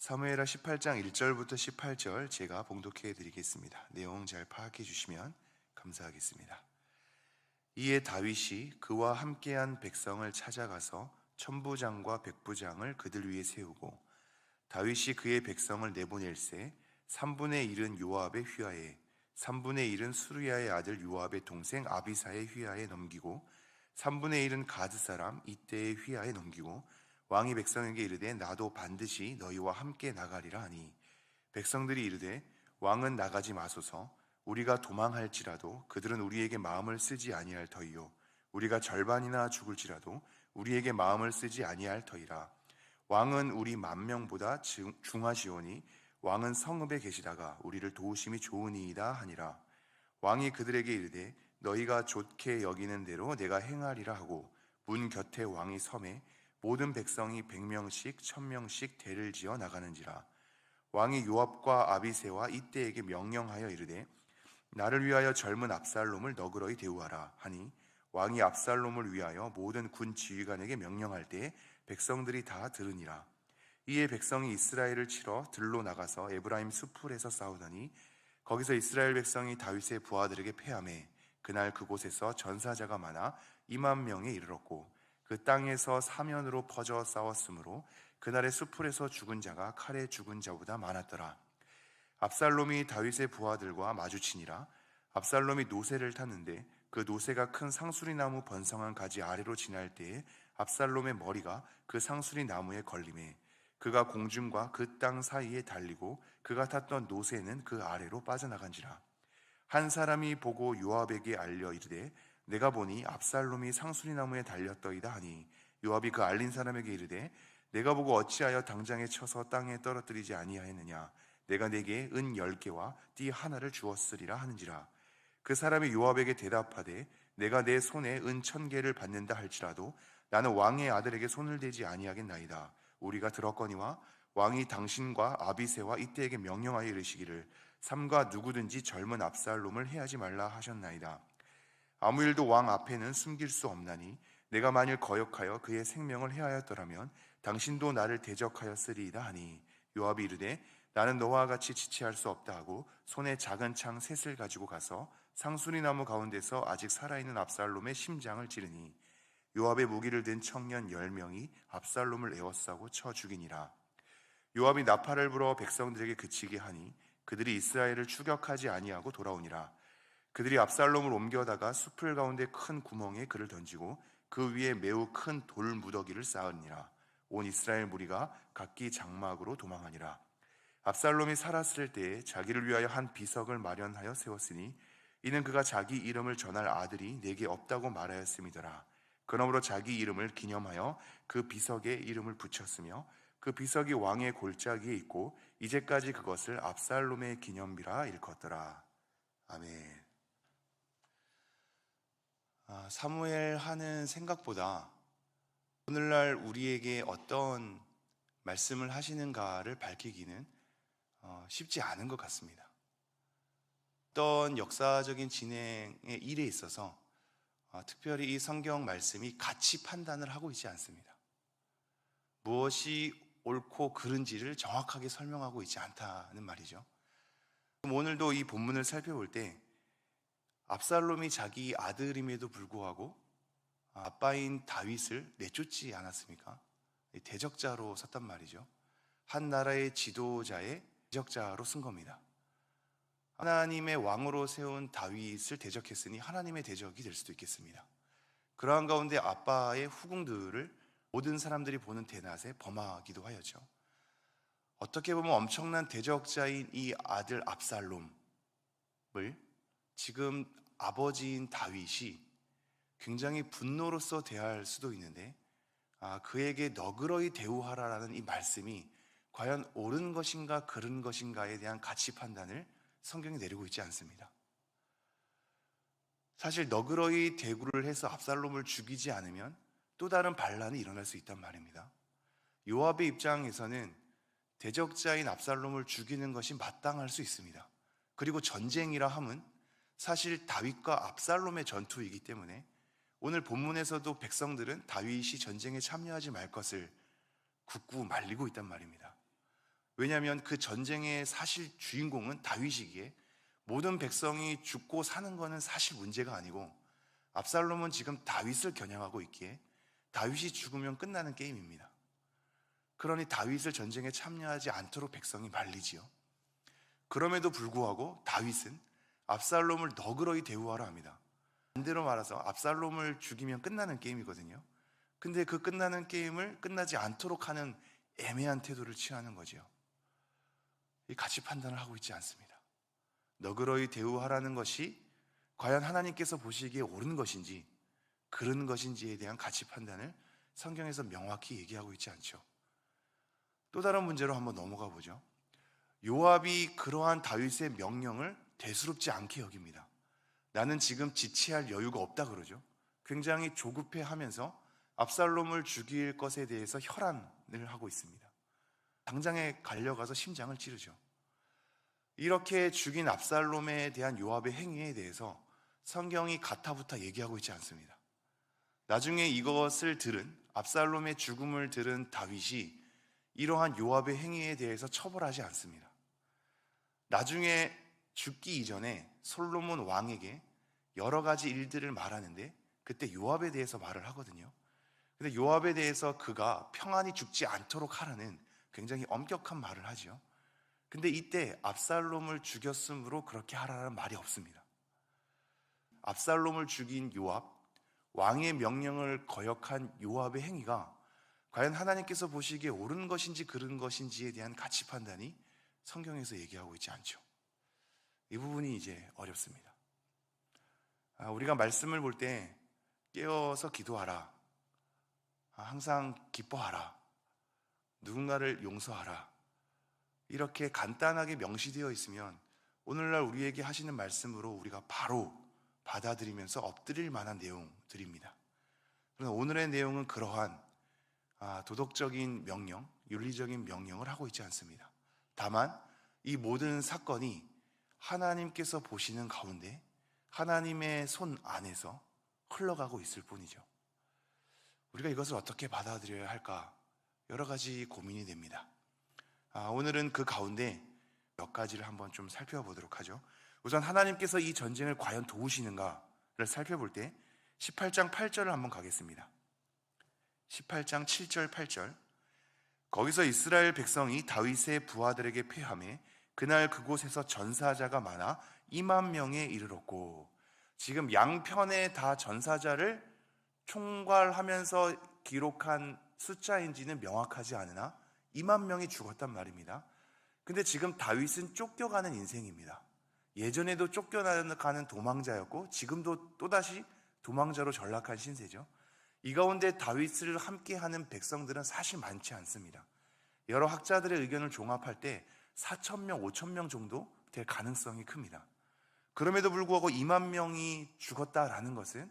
사무엘하 18장 1절부터 18절 제가 봉독해 드리겠습니다. 내용 잘 파악해 주시면 감사하겠습니다. 이에 다윗이 그와 함께한 백성을 찾아가서 천부장과 백부장을 그들 위에 세우고 다윗이 그의 백성을 내보낼세 3분의 1은 요압의 휘하에 3분의 1은 수르야의 아들 요압의 동생 아비사의 휘하에 넘기고 3분의 1은 가드 사람 이때의 휘하에 넘기고 왕이 백성에게 이르되 나도 반드시 너희와 함께 나가리라 하니. 백성들이 이르되 왕은 나가지 마소서. 우리가 도망할지라도 그들은 우리에게 마음을 쓰지 아니할 터이요. 우리가 절반이나 죽을지라도 우리에게 마음을 쓰지 아니할 터이라. 왕은 우리 만 명보다 중하시오니 왕은 성읍에 계시다가 우리를 도우심이 좋으니이다 하니라. 왕이 그들에게 이르되 너희가 좋게 여기는 대로 내가 행하리라 하고 문 곁에 왕이 섬에 모든 백성이 백명씩 천명씩 대를 지어 나가는지라. 왕이 요압과 아비세와 이때에게 명령하여 이르되 나를 위하여 젊은 압살롬을 너그러이 대우하라 하니 왕이 압살롬을 위하여 모든 군 지휘관에게 명령할 때 백성들이 다 들으니라. 이에 백성이 이스라엘을 치러 들로 나가서 에브라임 수풀에서 싸우더니 거기서 이스라엘 백성이 다윗의 부하들에게 패함해 그날 그곳에서 전사자가 많아 2만 명에 이르렀고 그 땅에서 사면으로 퍼져 싸웠으므로 그날의 수풀에서 죽은 자가 칼에 죽은 자보다 많았더라. 압살롬이 다윗의 부하들과 마주치니라. 압살롬이 노새를 탔는데 그 노새가 큰 상수리 나무 번성한 가지 아래로 지날 때에 압살롬의 머리가 그 상수리 나무에 걸림에 그가 공중과 그 땅 사이에 달리고 그가 탔던 노새는 그 아래로 빠져나간지라. 한 사람이 보고 요압에게 알려 이르되 내가 보니 압살롬이 상수리 나무에 달렸더이다 하니 요압이 그 알린 사람에게 이르되 내가 보고 어찌하여 당장에 쳐서 땅에 떨어뜨리지 아니하였느냐? 내가 내게 은 열개와 띠 하나를 주었으리라 하는지라. 그 사람이 요압에게 대답하되 내가 내 손에 은 천 개를 받는다 할지라도 나는 왕의 아들에게 손을 대지 아니하겠나이다. 우리가 들었거니와 왕이 당신과 아비세와 이때에게 명령하여 이르시기를 삼가 누구든지 젊은 압살롬을 해하지 말라 하셨나이다 아무 일도 왕 앞에는 숨길 수 없나니 내가 만일 거역하여 그의 생명을 해하였더라면 당신도 나를 대적하였으리이다 하니 요압이 이르되 나는 너와 같이 지체할 수 없다 하고 손에 작은 창 셋을 가지고 가서 상수리 나무 가운데서 아직 살아있는 압살롬의 심장을 찌르니 요압의 무기를 든 청년 열 명이 압살롬을 에워싸고 쳐 죽이니라. 요압이 나팔을 불어 백성들에게 그치게 하니 그들이 이스라엘을 추격하지 아니하고 돌아오니라 그들이 압살롬을 옮겨다가 숲을 가운데 큰 구멍에 그를 던지고 그 위에 매우 큰 돌 무더기를 쌓으니라. 온 이스라엘 무리가 각기 장막으로 도망하니라. 압살롬이 살았을 때에 자기를 위하여 한 비석을 마련하여 세웠으니 이는 그가 자기 이름을 전할 아들이 내게 없다고 말하였음이더라. 그러므로 자기 이름을 기념하여 그 비석에 이름을 붙였으며 그 비석이 왕의 골짜기에 있고 이제까지 그것을 압살롬의 기념비라 일컫더라. 아멘. 아, 사무엘 하는 생각보다 오늘날 우리에게 어떤 말씀을 하시는가를 밝히기는 어, 쉽지 않은 것 같습니다. 어떤 역사적인 진행의 일에 있어서 어, 특별히 이 성경 말씀이 같이 판단을 하고 있지 않습니다. 무엇이 옳고 그른지를 정확하게 설명하고 있지 않다는 말이죠. 오늘도 이 본문을 살펴볼 때 압살롬이 자기 아들임에도 불구하고 아빠인 다윗을 내쫓지 않았습니까? 대적자로 섰단 말이죠. 한 나라의 지도자의 대적자로 쓴 겁니다. 하나님의 왕으로 세운 다윗을 대적했으니 하나님의 대적이 될 수도 있겠습니다. 그러한 가운데 아빠의 후궁들을 모든 사람들이 보는 대낮에 범하기도 하였죠. 어떻게 보면 엄청난 대적자인 이 아들 압살롬을 지금 아버지인 다윗이 굉장히 분노로서 대할 수도 있는데 아, 그에게 너그러이 대우하라라는 이 말씀이 과연 옳은 것인가 그른 것인가에 대한 가치 판단을 성경이 내리고 있지 않습니다. 사실 너그러이 대구를 해서 압살롬을 죽이지 않으면 또 다른 반란이 일어날 수 있단 말입니다. 요압의 입장에서는 대적자인 압살롬을 죽이는 것이 마땅할 수 있습니다. 그리고 전쟁이라 함은 사실 다윗과 압살롬의 전투이기 때문에 오늘 본문에서도 백성들은 다윗이 전쟁에 참여하지 말 것을 굳고 말리고 있단 말입니다. 왜냐하면 그 전쟁의 사실 주인공은 다윗이기에 모든 백성이 죽고 사는 것은 사실 문제가 아니고 압살롬은 지금 다윗을 겨냥하고 있기에 다윗이 죽으면 끝나는 게임입니다. 그러니 다윗을 전쟁에 참여하지 않도록 백성이 말리지요. 그럼에도 불구하고 다윗은 압살롬을 너그러이 대우하라 합니다. 반대로 말해서 압살롬을 죽이면 끝나는 게임이거든요. 근데 그 끝나는 게임을 끝나지 않도록 하는 애매한 태도를 취하는 거지요. 이 가치 판단을 하고 있지 않습니다. 너그러이 대우하라는 것이 과연 하나님께서 보시기에 옳은 것인지 그런 것인지에 대한 가치 판단을 성경에서 명확히 얘기하고 있지 않죠. 또 다른 문제로 한번 넘어가 보죠. 요압이 그러한 다윗의 명령을 대수롭지 않게 여깁니다. 나는 지금 지체할 여유가 없다 그러죠. 굉장히 조급해 하면서 압살롬을 죽일 것에 대해서 혈안을 하고 있습니다. 당장에 갈려가서 심장을 찌르죠. 이렇게 죽인 압살롬에 대한 요압의 행위에 대해서 성경이 가타부타 얘기하고 있지 않습니다. 나중에 이것을 들은 압살롬의 죽음을 들은 다윗이 이러한 요압의 행위에 대해서 처벌하지 않습니다. 나중에 죽기 이전에 솔로몬 왕에게 여러 가지 일들을 말하는데 그때 요압에 대해서 말을 하거든요. 근데 요압에 대해서 그가 평안히 죽지 않도록 하라는 굉장히 엄격한 말을 하죠. 근데 이때 압살롬을 죽였으므로 그렇게 하라는 말이 없습니다. 압살롬을 죽인 요압, 왕의 명령을 거역한 요압의 행위가 과연 하나님께서 보시기에 옳은 것인지 그른 것인지에 대한 가치 판단이 성경에서 얘기하고 있지 않죠. 이 부분이 이제 어렵습니다. 아, 우리가 말씀을 볼 때 깨어서 기도하라. 아, 항상 기뻐하라. 누군가를 용서하라. 이렇게 간단하게 명시되어 있으면 오늘날 우리에게 하시는 말씀으로 우리가 바로 받아들이면서 엎드릴 만한 내용들입니다. 그러나 오늘의 내용은 그러한 아, 도덕적인 명령, 윤리적인 명령을 하고 있지 않습니다. 다만 이 모든 사건이 하나님께서 보시는 가운데 하나님의 손 안에서 흘러가고 있을 뿐이죠. 우리가 이것을 어떻게 받아들여야 할까? 여러 가지 고민이 됩니다. 아, 오늘은 그 가운데 몇 가지를 한번 좀 살펴보도록 하죠. 우선 하나님께서 이 전쟁을 과연 도우시는가를 살펴볼 때 18장 8절을 한번 가겠습니다. 18장 7절 8절 거기서 이스라엘 백성이 다윗의 부하들에게 패함에 그날 그곳에서 전사자가 많아 2만 명에 이르렀고 지금 양편에 다 전사자를 총괄하면서 기록한 숫자인지는 명확하지 않으나 2만 명이 죽었단 말입니다. 근데 지금 다윗은 쫓겨가는 인생입니다. 예전에도 쫓겨나가는 도망자였고 지금도 또다시 도망자로 전락한 신세죠. 이 가운데 다윗을 함께하는 백성들은 사실 많지 않습니다. 여러 학자들의 의견을 종합할 때 4천 명, 5천 명 정도 될 가능성이 큽니다. 그럼에도 불구하고 2만 명이 죽었다라는 것은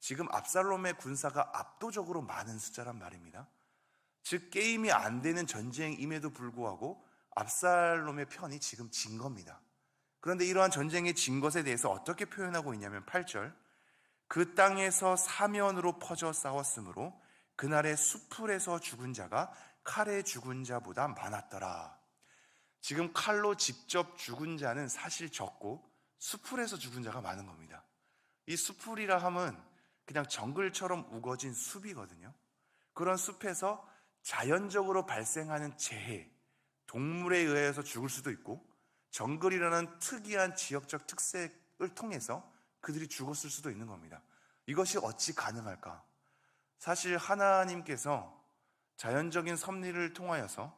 지금 압살롬의 군사가 압도적으로 많은 숫자란 말입니다. 즉 게임이 안 되는 전쟁임에도 불구하고 압살롬의 편이 지금 진 겁니다. 그런데 이러한 전쟁의 진 것에 대해서 어떻게 표현하고 있냐면 8절 그 땅에서 사면으로 퍼져 싸웠으므로 그날의 수풀에서 죽은 자가 칼에 죽은 자보다 많았더라. 지금 칼로 직접 죽은 자는 사실 적고 수풀에서 죽은 자가 많은 겁니다. 이 수풀이라 함은 그냥 정글처럼 우거진 숲이거든요. 그런 숲에서 자연적으로 발생하는 재해, 동물에 의해서 죽을 수도 있고 정글이라는 특이한 지역적 특색을 통해서 그들이 죽었을 수도 있는 겁니다. 이것이 어찌 가능할까? 사실 하나님께서 자연적인 섭리를 통하여서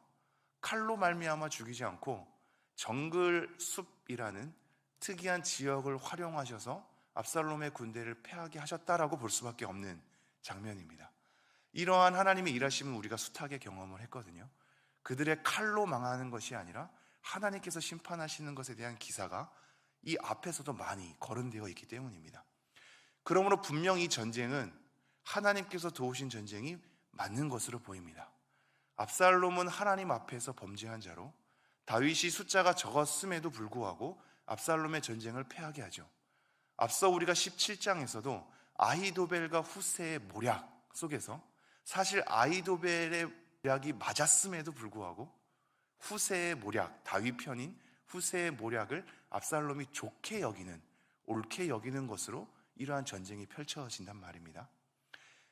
칼로 말미암아 죽이지 않고 정글 숲이라는 특이한 지역을 활용하셔서 압살롬의 군대를 패하게 하셨다라고 볼 수밖에 없는 장면입니다. 이러한 하나님의 일하심은 우리가 숱하게 경험을 했거든요. 그들의 칼로 망하는 것이 아니라 하나님께서 심판하시는 것에 대한 기사가 이 앞에서도 많이 거론되어 있기 때문입니다. 그러므로 분명 이 전쟁은 하나님께서 도우신 전쟁이 맞는 것으로 보입니다. 압살롬은 하나님 앞에서 범죄한 자로 다윗이 숫자가 적었음에도 불구하고 압살롬의 전쟁을 패하게 하죠. 앞서 우리가 17장에서도 아히도벨과 후세의 모략 속에서 사실 아히도벨의 모략이 맞았음에도 불구하고 후세의 모략, 다윗 편인 후세의 모략을 압살롬이 좋게 여기는 옳게 여기는 것으로 이러한 전쟁이 펼쳐진단 말입니다.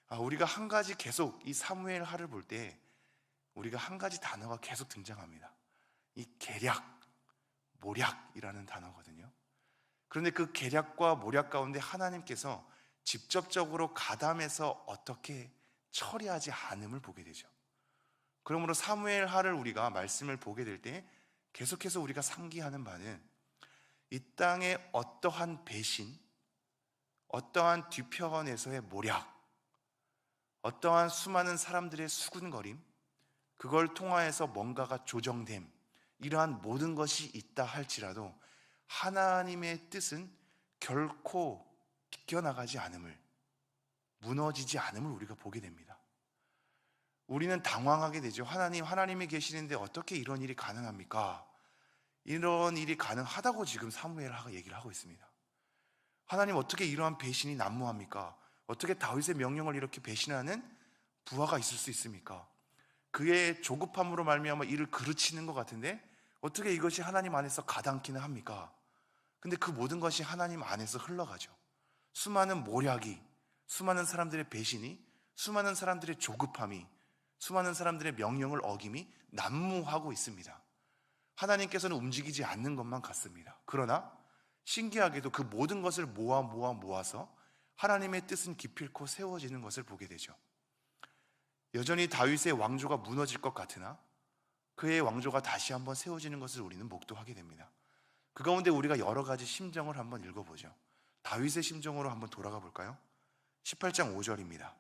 아, 우리가 한 가지 계속 이 사무엘 하를 볼때 우리가 한 가지 단어가 계속 등장합니다. 이 계략, 모략이라는 단어거든요. 그런데 그 계략과 모략 가운데 하나님께서 직접적으로 가담해서 어떻게 처리하지 않음을 보게 되죠. 그러므로 사무엘 하를 우리가 말씀을 보게 될 때 계속해서 우리가 상기하는 바는 이 땅에 어떠한 배신, 어떠한 뒤편에서의 모략, 어떠한 수많은 사람들의 수군거림, 그걸 통하여서 뭔가가 조정됨, 이러한 모든 것이 있다 할지라도 하나님의 뜻은 결코 비껴나가지 않음을, 무너지지 않음을 우리가 보게 됩니다. 우리는 당황하게 되죠. 하나님, 하나님이 계시는데 어떻게 이런 일이 가능합니까? 이런 일이 가능하다고 지금 사무엘하가 얘기를 하고 있습니다. 하나님 어떻게 이러한 배신이 난무합니까? 어떻게 다윗의 명령을 이렇게 배신하는 부하가 있을 수 있습니까? 그의 조급함으로 말미암아 이를 그르치는 것 같은데 어떻게 이것이 하나님 안에서 가당키는 합니까? 근데 그 모든 것이 하나님 안에서 흘러가죠. 수많은 모략이, 수많은 사람들의 배신이, 수많은 사람들의 조급함이, 수많은 사람들의 명령을 어김이 난무하고 있습니다. 하나님께서는 움직이지 않는 것만 같습니다. 그러나 신기하게도 그 모든 것을 모아 모아 모아서 하나님의 뜻은 기필코 세워지는 것을 보게 되죠. 여전히 다윗의 왕조가 무너질 것 같으나 그의 왕조가 다시 한번 세워지는 것을 우리는 목도하게 됩니다. 그 가운데 우리가 여러 가지 심정을 한번 읽어보죠. 다윗의 심정으로 한번 돌아가 볼까요? 18장 5절입니다.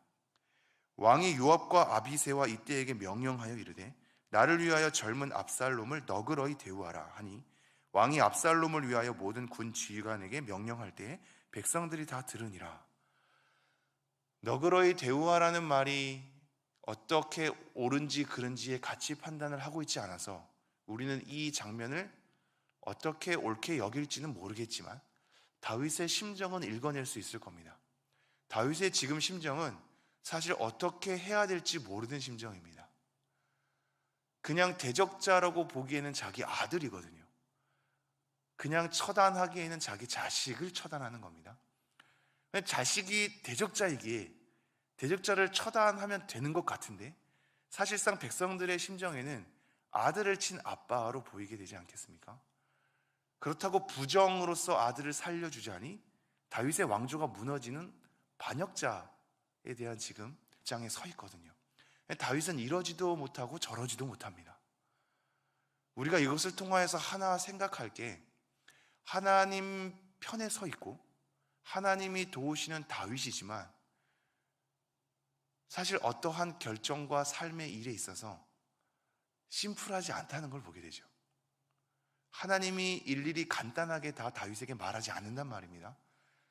왕이 요압과 아비세와 이때에게 명령하여 이르되 나를 위하여 젊은 압살롬을 너그러이 대우하라 하니 왕이 압살롬을 위하여 모든 군 지휘관에게 명령할 때에 백성들이 다 들으니라. 너그러이 대우하라는 말이 어떻게 옳은지 그른지의 가치 판단을 하고 있지 않아서 우리는 이 장면을 어떻게 옳게 여길지는 모르겠지만 다윗의 심정은 읽어낼 수 있을 겁니다. 다윗의 지금 심정은 사실 어떻게 해야 될지 모르는 심정입니다. 그냥 대적자라고 보기에는 자기 아들이거든요. 그냥 처단하기에는 자기 자식을 처단하는 겁니다. 자식이 대적자이기에 대적자를 처단하면 되는 것 같은데 사실상 백성들의 심정에는 아들을 친 아빠로 보이게 되지 않겠습니까? 그렇다고 부정으로서 아들을 살려주자니 다윗의 왕조가 무너지는 반역자에 대한 지금 입장에 서 있거든요. 다윗은 이러지도 못하고 저러지도 못합니다. 우리가 이것을 통하여서 하나 생각할 게 하나님 편에 서 있고 하나님이 도우시는 다윗이지만 사실 어떠한 결정과 삶의 일에 있어서 심플하지 않다는 걸 보게 되죠. 하나님이 일일이 간단하게 다 다윗에게 말하지 않는단 말입니다.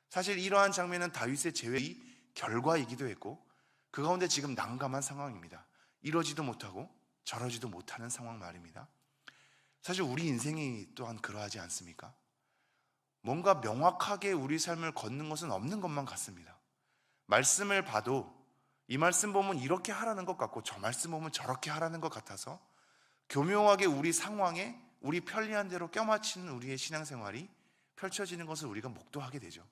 사실 이러한 장면은 다윗의 제외의 결과이기도 했고 그 가운데 지금 난감한 상황입니다. 이러지도 못하고 저러지도 못하는 상황 말입니다. 사실 우리 인생이 또한 그러하지 않습니까? 뭔가 명확하게 우리 삶을 걷는 것은 없는 것만 같습니다. 말씀을 봐도 이 말씀 보면 이렇게 하라는 것 같고 저 말씀 보면 저렇게 하라는 것 같아서 교묘하게 우리 상황에 우리 편리한 대로 껴맞추는 우리의 신앙생활이 펼쳐지는 것을 우리가 목도하게 되죠.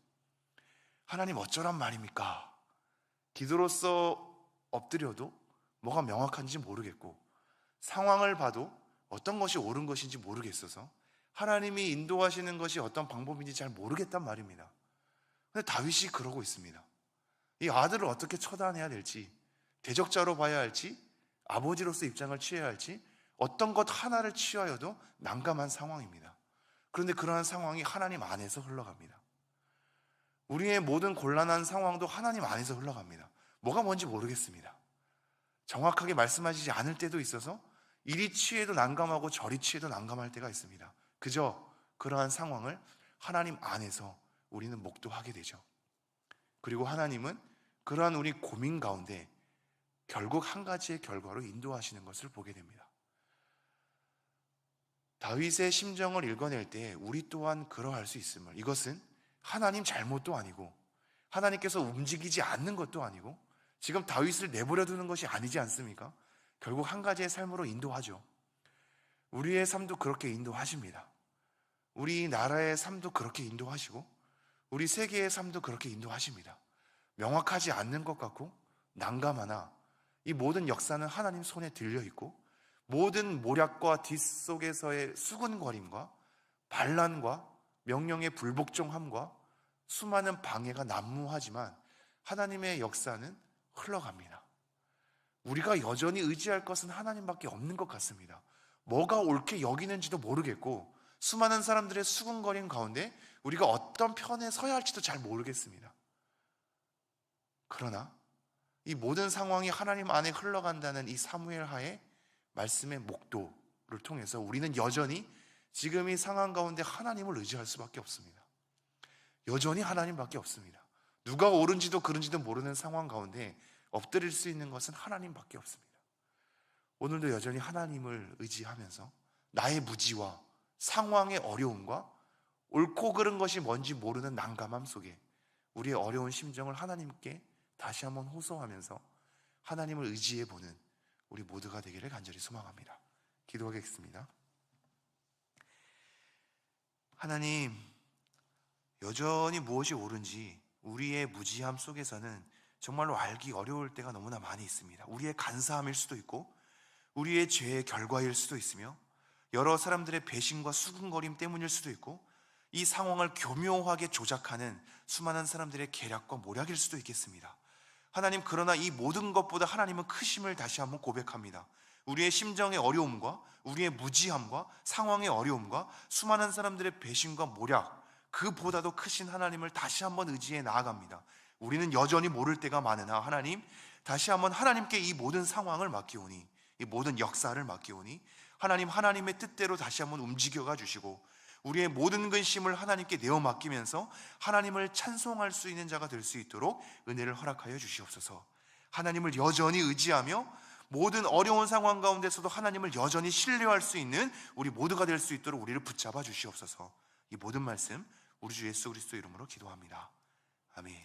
하나님 어쩌란 말입니까? 기도로서 엎드려도 뭐가 명확한지 모르겠고 상황을 봐도 어떤 것이 옳은 것인지 모르겠어서 하나님이 인도하시는 것이 어떤 방법인지 잘 모르겠단 말입니다. 근데 다윗이 그러고 있습니다. 이 아들을 어떻게 처단해야 될지, 대적자로 봐야 할지, 아버지로서 입장을 취해야 할지, 어떤 것 하나를 취하여도 난감한 상황입니다. 그런데 그러한 상황이 하나님 안에서 흘러갑니다. 우리의 모든 곤란한 상황도 하나님 안에서 흘러갑니다. 뭐가 뭔지 모르겠습니다. 정확하게 말씀하시지 않을 때도 있어서 이리 취해도 난감하고 저리 취해도 난감할 때가 있습니다. 그저 그러한 상황을 하나님 안에서 우리는 목도하게 되죠. 그리고 하나님은 그러한 우리 고민 가운데 결국 한 가지의 결과로 인도하시는 것을 보게 됩니다. 다윗의 심정을 읽어낼 때 우리 또한 그러할 수 있음을 이것은 하나님 잘못도 아니고 하나님께서 움직이지 않는 것도 아니고 지금 다윗을 내버려 두는 것이 아니지 않습니까? 결국 한 가지의 삶으로 인도하죠. 우리의 삶도 그렇게 인도하십니다. 우리 나라의 삶도 그렇게 인도하시고 우리 세계의 삶도 그렇게 인도하십니다. 명확하지 않는 것 같고 난감하나 이 모든 역사는 하나님 손에 들려 있고 모든 모략과 뒷속에서의 수군거림과 반란과 명령의 불복종함과 수많은 방해가 난무하지만 하나님의 역사는 흘러갑니다. 우리가 여전히 의지할 것은 하나님밖에 없는 것 같습니다. 뭐가 옳게 여기는지도 모르겠고 수많은 사람들의 수군거림 가운데 우리가 어떤 편에 서야 할지도 잘 모르겠습니다. 그러나 이 모든 상황이 하나님 안에 흘러간다는 이 사무엘 하에 말씀의 목도를 통해서 우리는 여전히 지금 이 상황 가운데 하나님을 의지할 수밖에 없습니다. 여전히 하나님밖에 없습니다. 누가 옳은지도 그른지도 모르는 상황 가운데 엎드릴 수 있는 것은 하나님밖에 없습니다. 오늘도 여전히 하나님을 의지하면서 나의 무지와 상황의 어려움과 옳고 그른 것이 뭔지 모르는 난감함 속에 우리의 어려운 심정을 하나님께 다시 한번 호소하면서 하나님을 의지해 보는 우리 모두가 되기를 간절히 소망합니다. 기도하겠습니다. 하나님, 여전히 무엇이 옳은지 우리의 무지함 속에서는 정말로 알기 어려울 때가 너무나 많이 있습니다. 우리의 간사함일 수도 있고, 우리의 죄의 결과일 수도 있으며, 여러 사람들의 배신과 수근거림 때문일 수도 있고, 이 상황을 교묘하게 조작하는 수많은 사람들의 계략과 모략일 수도 있겠습니다. 하나님, 그러나 이 모든 것보다 하나님은 크심을 다시 한번 고백합니다. 우리의 심정의 어려움과 우리의 무지함과 상황의 어려움과 수많은 사람들의 배신과 모략, 그보다도 크신 하나님을 다시 한번 의지해 나아갑니다. 우리는 여전히 모를 때가 많으나 하나님, 다시 한번 하나님께 이 모든 상황을 맡기오니, 이 모든 역사를 맡기오니, 하나님, 하나님의 뜻대로 다시 한번 움직여가 주시고, 우리의 모든 근심을 하나님께 내어 맡기면서 하나님을 찬송할 수 있는 자가 될 수 있도록 은혜를 허락하여 주시옵소서. 하나님을 여전히 의지하며 모든 어려운 상황 가운데서도 하나님을 여전히 신뢰할 수 있는 우리 모두가 될 수 있도록 우리를 붙잡아 주시옵소서. 이 모든 말씀 우리 주 예수 그리스도 이름으로 기도합니다. 아멘.